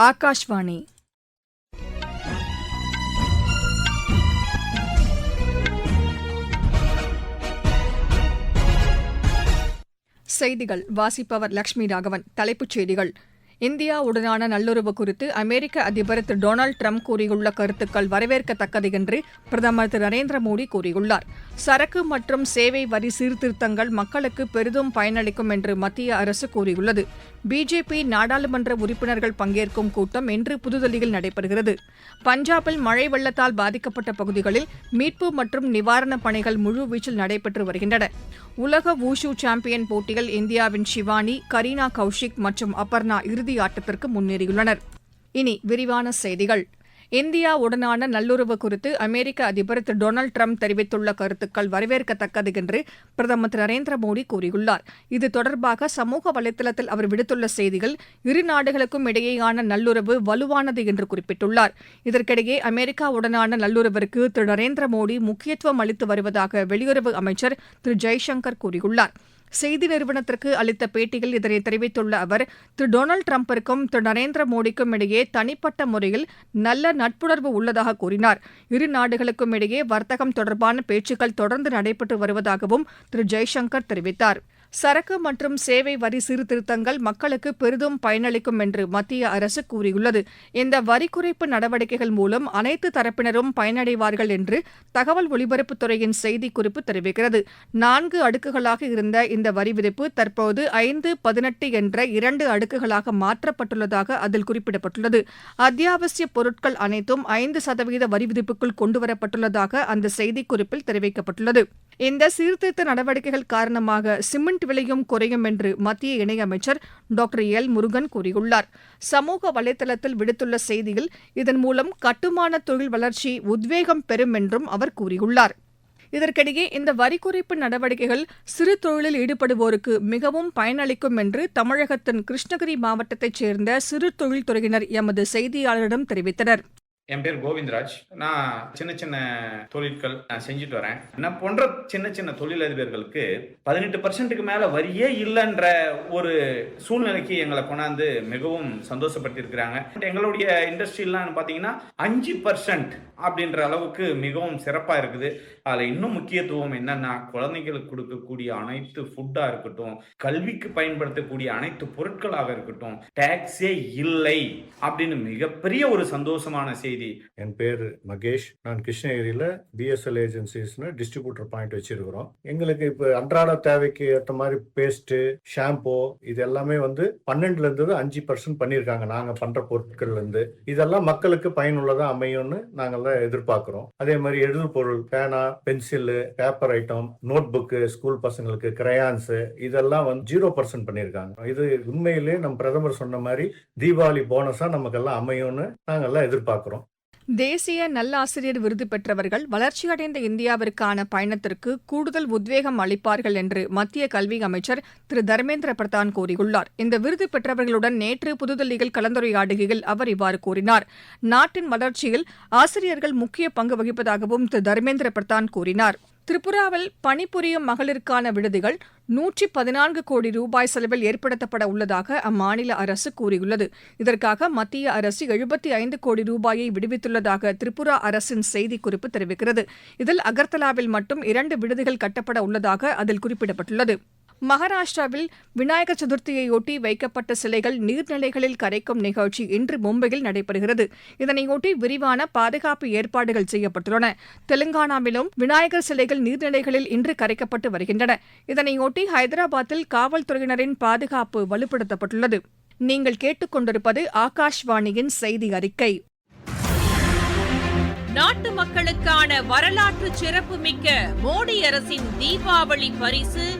ஆகாஷ்வாணி. செய்திகள். வாசிப்பவர் லட்சுமி ராகவன். தலைப்புச் செய்திகள். இந்தியாவுடனான நல்லுறவு குறித்து அமெரிக்க அதிபர் திரு டொனால்டு ட்ரம்ப் கூறியுள்ள கருத்துக்கள் வரவேற்கத்தக்கது என்று பிரதமர் திரு நரேந்திர மோடி கூறியுள்ளார். சரக்கு மற்றும் சேவை வரி சீர்திருத்தங்கள் மக்களுக்கு பெரிதும் பயனளிக்கும் என்று மத்திய அரசு கூறியுள்ளது. பிஜேபி நாடாளுமன்ற உறுப்பினர்கள் பங்கேற்கும் கூட்டம் இன்று புதுதில்லியில் நடைபெறுகிறது. பஞ்சாபில் மழை வெள்ளத்தால் பாதிக்கப்பட்ட பகுதிகளில் மீட்பு மற்றும் நிவாரணப் பணிகள் முழுவீச்சில் நடைபெற்று வருகின்றன. உலக வூஷு சாம்பியன் போட்டியில் இந்தியாவின் ஷிவானி கரீனா கௌஷிக் மற்றும் அபர்ணா இறுதி ஆட்டத்திற்கு முன்னேறியுள்ளனர். இனி விரிவான செய்திகள். இந்தியாவுடனான நல்லுறவு குறித்து அமெரிக்க அதிபர் திரு டொனால்டு ட்ரம்ப் தெரிவித்துள்ள கருத்துக்கள் வரவேற்கத்தக்கது என்று பிரதமர் திரு நரேந்திர மோடி கூறியுள்ளார். இது தொடர்பாக சமூக வலைதளத்தில் அவர் விடுத்துள்ள செய்தியில் இரு நாடுகளுக்கும் இடையேயான நல்லுறவு வலுவானது என்று குறிப்பிட்டுள்ளார். இதற்கிடையே அமெரிக்காவுடனான நல்லுறவிற்கு திரு நரேந்திர மோடி முக்கியத்துவம் அளித்து வருவதாக வெளியுறவு அமைச்சர் திரு ஜெய்சங்கர் கூறியுள்ளார். செய்தி நிறுவனத்திற்கு அளித்த பேட்டியில் இதனை தெரிவித்துள்ள அவர் திரு. டொனால்டு டிரம்பிற்கும் திரு. நரேந்திர மோடிக்கும் இடையே தனிப்பட்ட முறையில் நல்ல நட்புணர்வு உள்ளதாக கூறினார். இரு நாடுகளுக்கும் இடையே வர்த்தகம் தொடர்பான பேச்சுக்கள் தொடர்ந்து நடைபெற்று வருவதாகவும் திரு. ஜெய்சங்கர் தெரிவித்தார். சரக்கு மற்றும் சேவை வரி சீர்திருத்தங்கள் மக்களுக்கு பெரிதும் பயனளிக்கும் என்று மத்திய அரசு கூறியுள்ளது. இந்த வரி குறைப்பு நடவடிக்கைகள் மூலம் அனைத்து தரப்பினரும் பயனடைவார்கள் என்று தகவல் ஒலிபரப்புத்துறையின் செய்திக்குறிப்பு தெரிவிக்கிறது. நான்கு அடுக்குகளாக இருந்த இந்த வரி விதிப்பு தற்போது ஐந்து பதினெட்டு என்ற இரண்டு அடுக்குகளாக மாற்றப்பட்டுள்ளதாக அதில் குறிப்பிடப்பட்டுள்ளது. அத்தியாவசிய பொருட்கள் அனைத்தும் ஐந்து சதவீத வரி விதிப்புக்குள் கொண்டுவரப்பட்டுள்ளதாக அந்த செய்திக்குறிப்பில் தெரிவிக்கப்பட்டுள்ளது. இந்த சீர்திருத்த நடவடிக்கைகள் காரணமாக சிமெண்ட் விலையும் குறையும் என்று மத்திய இணையமைச்சர் டாக்டர் எல். முருகன் கூறியுள்ளார். சமூக வலைதளத்தில் விடுத்துள்ள செய்தியில் இதன் மூலம் கட்டுமான தொழில் வளர்ச்சி உத்வேகம் பெறும் என்றும் அவர் கூறியுள்ளார். இதற்கிடையே இந்த வரி குறைப்பு நடவடிக்கைகள் சிறு தொழிலில் ஈடுபடுவோருக்கு மிகவும் பயனளிக்கும் என்று தமிழகத்தின் கிருஷ்ணகிரி மாவட்டத்தைச் சேர்ந்த சிறு தொழில்துறையினர் எமது செய்தியாளரிடம் தெரிவித்தனர். என் பேர் கோவிந்தராஜ். நான் சின்ன சின்ன தொழில்கள் நான் செஞ்சுட்டு வரேன். என்ன போன்ற சின்ன சின்ன தொழிலதிபர்களுக்கு பதினெட்டு பர்சன்ட்டுக்கு மேலே வரியே இல்லைன்ற ஒரு சூழ்நிலைக்கு எங்களை கொண்டாந்து மிகவும் சந்தோஷப்பட்டிருக்கிறாங்க எங்களுடைய இண்டஸ்ட்ரிலாம் பார்த்தீங்கன்னா அஞ்சு பர்சன்ட் அப்படின்ற அளவுக்கு மிகவும் சிறப்பாக இருக்குது. அதில் இன்னும் முக்கியத்துவம் என்னன்னா குழந்தைங்களுக்கு கொடுக்கக்கூடிய அனைத்து ஃபுட்டாக இருக்கட்டும் கல்விக்கு பயன்படுத்தக்கூடிய அனைத்து பொருட்களாக இருக்கட்டும் டேக்ஸே இல்லை அப்படின்னு மிகப்பெரிய ஒரு சந்தோஷமான செய்தி என் பேர் மகேஷ். நான் கிருஷ்ணகிரியில் பிஎஸ்எல் ஏஜென்சிஸ்னு டிஸ்ட்ரிபியூட்டர் பாயிண்ட் வச்சிருக்கிறோம். எங்களுக்கு இப்போ அன்றாட தேவைக்கு ஏற்ற மாதிரி பேஸ்ட்டு ஷாம்பு இது எல்லாமே வந்து பன்னெண்டுல இருந்து அஞ்சு பர்சன்ட் பண்ணியிருக்காங்க. நாங்கள் பண்ணுற பொருட்கள்ல இருந்து. இதெல்லாம் மக்களுக்கு பயனுள்ளதாக அமையும்னு நாங்கள் எதிர்பார்க்குறோம். அதே மாதிரி எழுது பொருள் பேனா pencil paper item note book school பசங்களுக்கு கிரையான்ஸு இதெல்லாம் வந்து ஜீரோ பர்சன்ட் பண்ணியிருக்காங்க. இது உண்மையிலே நம்ம பிரதமர் சொன்ன மாதிரி தீபாவளி போனஸாக நமக்கெல்லாம் அமையும்னு நாங்கள்லாம் எதிர்பார்க்குறோம். தேசிய நல்லாசிரியர் விருது பெற்றவர்கள் வளர்ச்சியடைந்த இந்தியாவிற்கான பயணத்திற்கு கூடுதல் உத்வேகம் அளிப்பார்கள் என்று மத்திய கல்வி அமைச்சர் திரு தர்மேந்திர பிரதான் கூறியுள்ளார். இந்த விருது பெற்றவர்களுடன் நேற்று புதுதில்லியில் கலந்துரையாடுகையில் அவர் இவ்வாறு கூறினார். நாட்டின் வளர்ச்சியில் ஆசிரியர்கள் முக்கிய பங்கு வகிப்பதாகவும் திரு தர்மேந்திர பிரதான் கூறினார். திரிபுராவில் பணிபுரியும் மகளிருக்கான விடுதிகள் நூற்றி பதினான்கு கோடி ரூபாய் செலவில் ஏற்படுத்தப்பட உள்ளதாக அம்மாநில அரசு கூறியுள்ளது. இதற்காக மத்திய அரசு எழுபத்தி ஐந்து கோடி ரூபாயை விடுவித்துள்ளதாக திரிபுரா அரசின் செய்திக்குறிப்பு தெரிவிக்கிறது. இதில் அகர்தலாவில் மட்டும் இரண்டு விடுதிகள் கட்டப்பட உள்ளதாக அதில் குறிப்பிடப்பட்டுள்ளது. மகாராஷ்டிராவில் விநாயகர் சதுர்த்தியையொட்டி வைக்கப்பட்ட சிலைகள் நீர்நிலைகளில் கரைக்கும் நிகழ்ச்சி இன்று மும்பையில் நடைபெறுகிறது. இதனையொட்டி விரிவான பாதுகாப்பு ஏற்பாடுகள் செய்யப்பட்டுள்ளன. தெலுங்கானாவிலும் விநாயகர் சிலைகள் நீர்நிலைகளில் இன்று கரைக்கப்பட்டு வருகின்றன. இதனையொட்டி ஹைதராபாத்தில் காவல்துறையினரின் பாதுகாப்பு வலுப்படுத்தப்பட்டுள்ளது. நீங்கள் கேட்டுக்கொண்டிருப்பது ஆகாஷ்வாணியின் செய்தி அறிக்கை. நாட்டு மக்களுக்கான வரலாற்று சிறப்புமிக்க மோடி அரசின் தீபாவளி பரிசு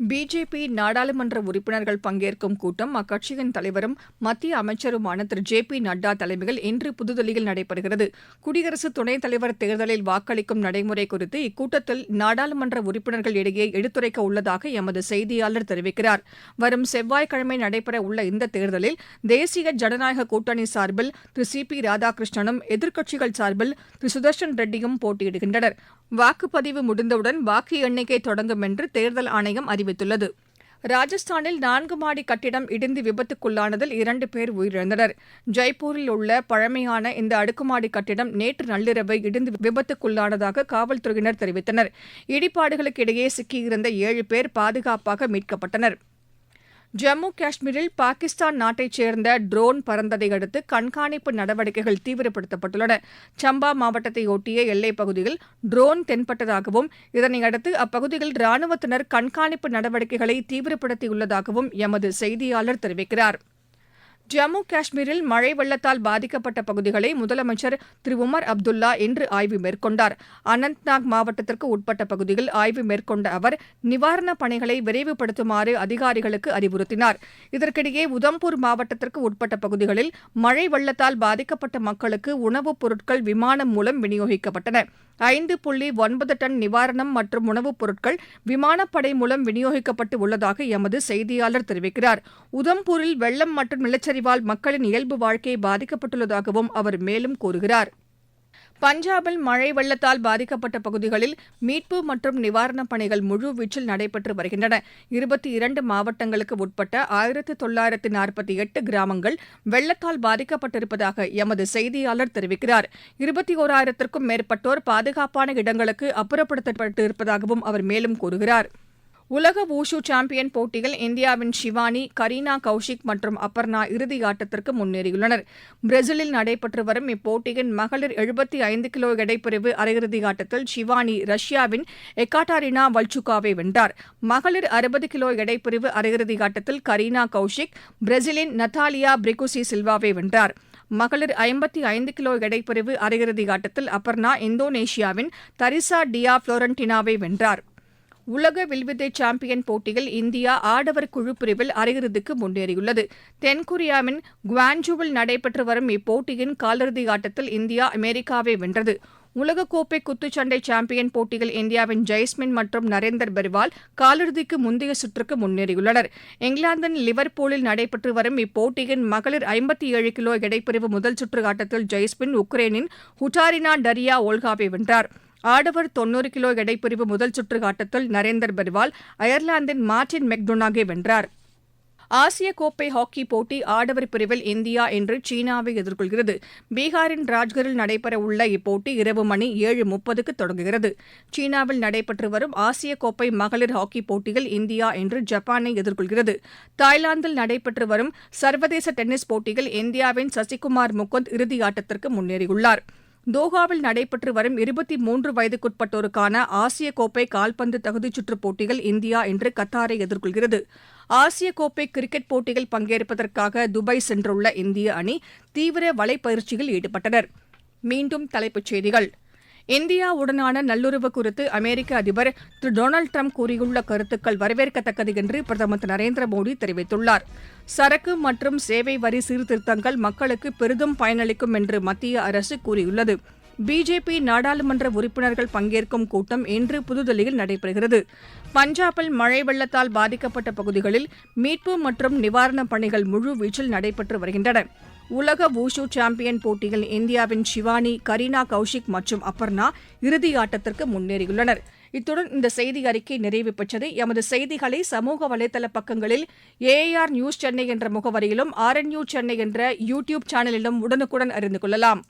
பிஜேபி நாடாளுமன்ற உறுப்பினர்கள் பங்கேற்கும் கூட்டம் அக்கட்சியின் தலைவரும் மத்திய அமைச்சருமான திரு. ஜே. பி. நட்டா தலைமையில் இன்று புதுதில்லியில் நடைபெறுகிறது. குடியரசு துணைத் தலைவர் தேர்தலில் வாக்களிக்கும் நடைமுறை குறித்து இக்கூட்டத்தில் நாடாளுமன்ற உறுப்பினர்கள் இடையே எடுத்துரைக்க உள்ளதாக எமது செய்தியாளர் தெரிவிக்கிறார். வரும் செவ்வாய்க்கிழமை நடைபெற உள்ள இந்த தேர்தலில் தேசிய ஜனநாயக கூட்டணி சார்பில் திரு. சி. பி. ராதாகிருஷ்ணனும் எதிர்க்கட்சிகள் சார்பில் திரு. சுதர்ஷன் ரெட்டியும் போட்டியிடுகின்றனர். வாக்குப்பதிவு முடிந்தவுடன் வாக்கு எண்ணிக்கை தொடங்கும் என்று தேர்தல் ஆணையம் அறிவித்துள்ளது. ராஜஸ்தானில் நான்கு மாடி கட்டிடம் இடிந்து விபத்துக்குள்ளானதில் இரண்டு பேர் உயிரிழந்தனர். ஜெய்ப்பூரில் உள்ள பழமையான இந்த அடுக்குமாடி கட்டிடம் நேற்று நள்ளிரவு இடிந்து விபத்துக்குள்ளானதாக காவல்துறையினர் தெரிவித்தனர். இடிபாடுகளுக்கு இடையே சிக்கியிருந்த ஏழு பேர் பாதுகாப்பாக மீட்கப்பட்டனர். ஜம்மு காஷ்மீரில் பாகிஸ்தான் நாட்டைச் சேர்ந்த ட்ரோன் பறந்ததை அடுத்து கண்காணிப்பு நடவடிக்கைகள் தீவிரப்படுத்தப்பட்டுள்ளன. சம்பா மாவட்டத்தை ஒட்டிய எல்லைப் பகுதியில் ட்ரோன் தென்பட்டதாகவும் இதனையடுத்து அப்பகுதியில் ராணுவத்தினர் கண்காணிப்பு நடவடிக்கைகளை தீவிரப்படுத்தியுள்ளதாகவும் எமது செய்தியாளர் தெரிவிக்கிறார். ஜம்மு காஷ்மீரில் மழை வெள்ளத்தால் பாதிக்கப்பட்ட பகுதிகளை முதலமைச்சர் திரு உமர் அப்துல்லா இன்று ஆய்வு மேற்கொண்டார். அனந்த்நாக் மாவட்டத்திற்கு உட்பட்ட பகுதியில் ஆய்வு மேற்கொண்ட அவர் நிவாரணப் பணிகளை விரைவுபடுத்துமாறு அதிகாரிகளுக்கு அறிவுறுத்தினார். இதற்கிடையே உதம்பூர் மாவட்டத்திற்கு உட்பட்ட பகுதிகளில் மழை வெள்ளத்தால் பாதிக்கப்பட்ட மக்களுக்கு உணவுப் பொருட்கள் விமானம் மூலம் விநியோகிக்கப்பட்டன. ஐந்து புள்ளி ஒன்பது டன் நிவாரணம் மற்றும் உணவுப் பொருட்கள் விமானப்படை மூலம் விநியோகிக்கப்பட்டு உள்ளதாக எமது செய்தியாளர் தெரிவிக்கிறார். உதம்பூரில் வெள்ளம் மற்றும் நிலச்சரிவால் மக்களின் இயல்பு வாழ்க்கை பாதிக்கப்பட்டுள்ளதாகவும் அவர் மேலும் கூறுகிறார். பஞ்சாபில் மழை வெள்ளத்தால் பாதிக்கப்பட்ட பகுதிகளில் மீட்பு மற்றும் நிவாரணப் பணிகள் முழுவீச்சில் நடைபெற்று வருகின்றன. இருபத்தி இரண்டு மாவட்டங்களுக்கு உட்பட்ட ஆயிரத்து தொள்ளாயிரத்து நாற்பத்தி எட்டு கிராமங்கள் வெள்ளத்தால் பாதிக்கப்பட்டிருப்பதாக எமது செய்தியாளர் தெரிவிக்கிறார். இருபத்தி ஓராயிரத்திற்கும் மேற்பட்டோர் பாதுகாப்பான இடங்களுக்கு அப்புறப்படுத்தப்பட்டிருப்பதாகவும் அவர் மேலும் கூறுகிறார். உலக வூஷு சாம்பியன் போட்டியில் இந்தியாவின் ஷிவானி கரீனா கௌஷிக் மற்றும் அபர்ணா இறுதி ஆட்டத்திற்கு முன்னேறியுள்ளனர். பிரேசிலில் நடைபெற்று வரும் இப்போட்டியின் மகளிர் எழுபத்தி ஐந்து கிலோ எடைப்பிரிவு அரையிறுதி ஆட்டத்தில் ஷிவானி ரஷ்யாவின் எக்காட்டாரினா வல்சுகாவை வென்றார். மகளிர் அறுபது கிலோ எடைப்பிரிவு அரையிறுதி ஆட்டத்தில் கரீனா கௌஷிக் பிரேசிலின் நத்தாலியா பிரிகுசி சில்வாவை வென்றார். மகளிர் ஐம்பத்தி ஐந்து கிலோ எடைப்பிரிவு அரையிறுதி ஆட்டத்தில் அபர்ணா இந்தோனேஷியாவின் தரிசா டியா புளோரண்டினாவை வென்றார். உலக வில்வித்தை சாம்பியன் போட்டியில் இந்தியா ஆடவர் குழு பிரிவில் அரையிறுதிக்கு முன்னேறியுள்ளது. தென்கொரியாவின் குவான்ஜூவில் நடைபெற்று வரும் இப்போட்டியின் காலிறுதி ஆட்டத்தில் இந்தியா அமெரிக்காவை வென்றது. உலகக்கோப்பை குத்துச்சண்டை சாம்பியன் போட்டியில் இந்தியாவின் ஜெய்ஸ்மின் மற்றும் நரேந்தர் பெர்வால் காலிறுதிக்கு முந்தைய சுற்றுக்கு முன்னேறியுள்ளனர். இங்கிலாந்தின் லிவர்பூலில் நடைபெற்று வரும் இப்போட்டியின் மகளிர் ஐம்பத்தி ஏழு கிலோ எடைப்பிரிவு முதல் சுற்று ஆட்டத்தில் ஜெய்ஸ்மின் உக்ரைனின் ஹுட்டாரினா டரியா ஓல்காவை வென்றார். ஆடவர் தொன்னூறு கிலோ எடைப்பிரிவு முதல் சுற்று ஆட்டத்தில் நரேந்தர் பெர்வால் அயர்லாந்தின் மார்டின் மெக்டொனாகை வென்றார். ஆசிய கோப்பை ஹாக்கி போட்டி ஆடவர் பிரிவில் இந்தியா இன்று சீனாவை எதிர்கொள்கிறது. பீகாரின் ராஜ்கரில் நடைபெறவுள்ள இப்போட்டி இரவு மணி ஏழு முப்பதுக்கு தொடங்குகிறது. சீனாவில் நடைபெற்று வரும் ஆசிய கோப்பை மகளிர் ஹாக்கி போட்டியில் இந்தியா இன்று ஜப்பானை எதிர்கொள்கிறது. தாய்லாந்தில் நடைபெற்று வரும் சர்வதேச டென்னிஸ் போட்டியில் இந்தியாவின் சசிகுமார் முகுந்த் இறுதியாட்டத்திற்கு முன்னேறியுள்ளாா் முன்னேறியுள்ளார். தோஹாவில் நடைபெற்று வரும் இருபத்தி மூன்று வயதுக்குட்பட்டோருக்கான ஆசிய கோப்பை கால்பந்து தகுதிச்சுற்றுப் போட்டியில் இந்தியா இன்று கத்தாரை எதிர்கொள்கிறது. ஆசிய கோப்பை கிரிக்கெட் போட்டியில் பங்கேற்பதற்காக துபாய் சென்றுள்ள இந்திய அணி தீவிர வலைப்பயிற்சியில் ஈடுபட்டனர். மீண்டும் தலைப்புச் செய்திகள். இந்தியாவுடனான நல்லுறவு குறித்து அமெரிக்க அதிபர் திரு டொனால்டு ட்ரம்ப் கூறியுள்ள கருத்துக்கள் வரவேற்கத்தக்கது என்று பிரதமர் திரு நரேந்திர மோடி தெரிவித்துள்ளார். சரக்கு மற்றும் சேவை வரி சீர்திருத்தங்கள் மக்களுக்கு பெரிதும் பயனளிக்கும் என்று மத்திய அரசு கூறியுள்ளது. பிஜேபி நாடாளுமன்ற உறுப்பினர்கள் பங்கேற்கும் கூட்டம் இன்று புதுதில்லியில் நடைபெறுகிறது. பஞ்சாபில் மழை வெள்ளத்தால் பாதிக்கப்பட்ட பகுதிகளில் மீட்பு மற்றும் நிவாரணப் பணிகள் முழுவீச்சில் நடைபெற்று வருகின்றன. உலக வூஷு சாம்பியன் போட்டியில் இந்தியாவின் ஷிவானி கரீனா கௌஷிக் மற்றும் அபர்ணா இறுதி ஆட்டத்திற்கு முன்னேறியுள்ளனர். இத்துடன் இந்த செய்தி அறிக்கை நிறைவு பெற்றது. எமது செய்திகளை சமூக வலைதள பக்கங்களில் ஏஆர் நியூஸ் சென்னை என்ற முகவரியிலும் ஆர்என்யூ சென்னை என்ற யூ டியூப் சேனலிலும் உடனுக்குடன் அறிந்து கொள்ளலாம்.